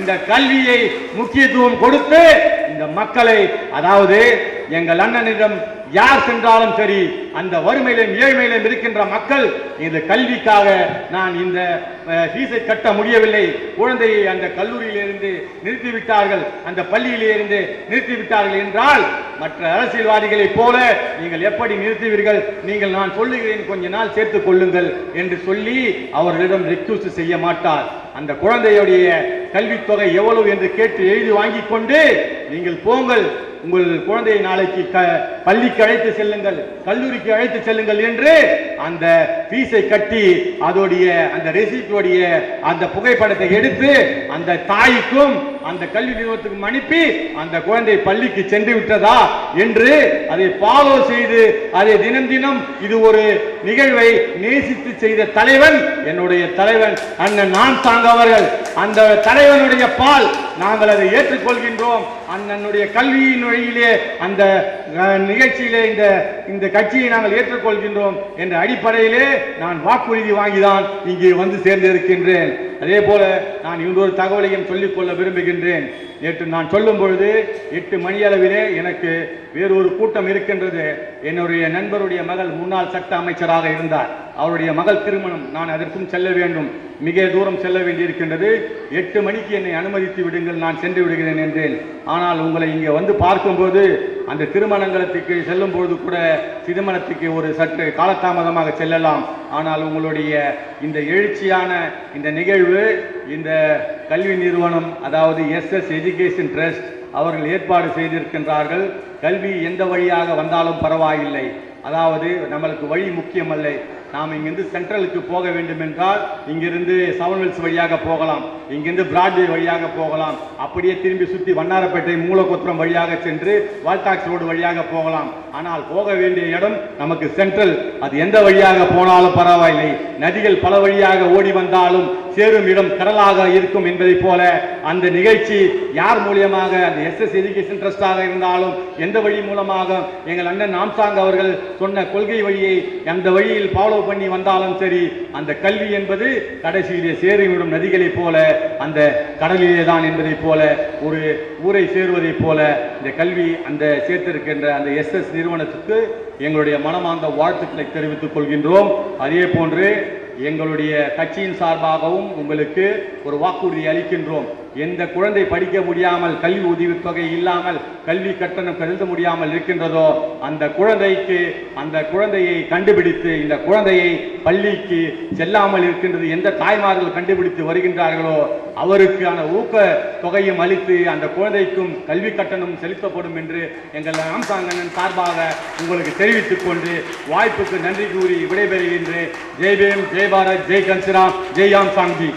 இந்த கல்வியை முக்கியத்துவம் கொடுத்து இந்த மக்களை அதாவது எங்கள் அண்ணனிடம் யார் சென்றாலும் சரி அந்த வறுமையிலும் ஏழ்மையிலும் இருக்கின்ற மக்கள் இந்த கல்விக்காக நான் இந்த ஃபீஸை கட்ட முடியவில்லை. குழந்தையை அந்த கல்லூரியிலிருந்து நிறுத்திவிட்டார்கள் அந்த பள்ளியிலிருந்து நிறுத்திவிட்டார்கள் என்றால் மற்ற அரசியல்வாதிகளைப் போல நீங்கள் எப்படி நிறுத்துவீர்கள்? நீங்கள் நான் சொல்லுகிறேன் கொஞ்ச நாள் சேர்த்துக் கொள்ளுங்கள் என்று சொல்லி அவர்களிடம் ரெக்யூஸ் செய்ய மாட்டார். அந்த குழந்தையுடைய கல்வித்தொகை எவ்வளவு என்று கேட்டு எழுதி வாங்கிக் கொண்டு நீங்கள் போங்கள் உங்கள் குழந்தையை நாளைக்கு க பள்ளிக்கு அழைத்து செல்லுங்கள் கல்லூரிக்கு அழைத்து செல்லுங்கள் என்று அந்த ஃபீஸை கட்டி அதோடைய அந்த ரெசிப்டோடைய அந்த புகைப்படத்தை எடுத்து அந்த தாய்க்கும் அந்த கல்வி நிறுவனத்துக்கும் அனுப்பி அந்த குழந்தை பள்ளிக்கு சென்று விட்டதா என்று அதை ஃபாலோ செய்து அதை தினம் தினம் இது ஒரு நிகழ்வை நேசித்து செய்த தலைவன் என்னுடைய தலைவன் அண்ணன் நான் தாங்க அவர்கள். அந்த தலைவனுடைய பால் நாங்கள் அதை ஏற்றுக்கொள்கின்றோம். அண்ணனுடைய கல்வியின் வழியிலே அந்த நிகழ்ச்சியிலே இந்த இந்த கட்சியை நாங்கள் ஏற்றுக்கொள்கின்றோம் என்ற அடிப்படையிலே நான் வாக்குறுதி வாங்கிதான் இங்கே வந்து சேர்ந்திருக்கின்றேன். அதே போல நான் இன்னொரு தகவலையும் சொல்லிக்கொள்ள விரும்புகின்றேன். நேற்று நான் சொல்லும் பொழுது எட்டு மணி அளவிலே எனக்கு வேறொரு கூட்டம் இருக்கின்றது. என்னுடைய நண்பருடைய மகள் முன்னாள் சட்ட அமைச்சராக இருந்தார். அவருடைய மகள் திருமணம் நான் அதற்கும் செல்ல வேண்டும். மிக தூரம் செல்ல வேண்டியிருக்கின்றது. எட்டு மணிக்கு என்னை அனுமதித்து விடுங்கள் நான் சென்று விடுகிறேன் என்றேன். ஆனால் உங்களை இங்கே வந்து பார்க்கும்போது அந்த திருமணங்களுக்கு செல்லும் பொழுது கூட திருமணத்துக்கு ஒரு சற்று காலதாமதமாக செல்லலாம். ஆனால் உங்களுடைய இந்த எழுச்சியான இந்த நிகழ்வு இந்த கல்வி நிறுவனம் அதாவது எஸ்எஸ் எஜுகேஷன் ட்ரஸ்ட் அவர்கள் ஏற்பாடு செய்திருக்கின்றார்கள். கல்வி எந்த வழியாக வந்தாலும் பரவாயில்லை. அதாவது நம்மளுக்கு வழி முக்கியமல்ல. நாம் இங்கிருந்து சென்ட்ரலுக்கு போக வேண்டும் என்றால் இங்கிருந்து செவன்வெல்ஸ் வழியாக போகலாம். இங்கிருந்து பிராட்வே வழியாக போகலாம். அப்படியே திரும்பி சுற்றி வண்ணாரப்பேட்டை மூலக்கொத்திரம் வழியாக சென்று வால்டாக்ஸ் ரோடு வழியாக போகலாம். ஆனால் போக வேண்டிய இடம் நமக்கு சென்ட்ரல். அது எந்த வழியாக போனாலும் பரவாயில்லை. நதிகள் பல வழியாக ஓடி வந்தாலும் சேரும் இடம் கடலாக இருக்கும் என்பதைப் போல அந்த நிகழ்ச்சி யார் மூலியமாக அந்த எஸ்எஸ் எஜுகேஷன் ட்ரஸ்டாக இருந்தாலும் எந்த வழி மூலமாக எங்கள் அண்ணன் நாம்சாங் அவர்கள் சொன்ன கொள்கை வழியை அந்த வழியில் பாலோ எவ்வளவு பண்ணி வந்தாலும் சரி அந்த கல்வி என்பது கடைசியிலே சேருவிடும் நதிகளைப் போல அந்த கடலிலே தான் என்பதைப் போல ஒரு ஊரை சேருவதைப் போல இந்த கல்வி அந்த சேர்த்திருக்கின்ற அந்த எஸ்எஸ் நிறுவனத்துக்கு எங்களுடைய மனமார்ந்த வாழ்த்துக்களை தெரிவித்துக் கொள்கின்றோம். அதே போன்று எங்களுடைய கட்சியின் சார்பாகவும் உங்களுக்கு ஒரு வாக்குறுதி அளிக்கின்றோம். எந்த குழந்தை படிக்க முடியாமல் கல்வி உதவித்தொகை இல்லாமல் கல்வி கட்டணம் செலுத்த முடியாமல் இருக்கின்றதோ அந்த குழந்தைக்கு அந்த குழந்தையை கண்டுபிடித்து இந்த குழந்தையை பள்ளிக்கு செல்லாமல் இருக்கின்றது எந்த தாய்மார்கள் கண்டுபிடித்து வருகின்றார்களோ அவருக்கான ஊக்க தொகையும் அளித்து அந்த குழந்தைக்கும் கல்வி கட்டணம் செலுத்தப்படும் என்று எங்கள் ராம்சாங்கண்ணன் சார்பாக உங்களுக்கு தெரிவித்துக் கொண்டு வாய்ப்புக்கு நன்றி கூறி விடைபெறுகின்றேன். ஜெய் பீம் ஜெய் பாரத் ஜெய் கன்சிராம் ஜெய் ஆம் சாங்ஜி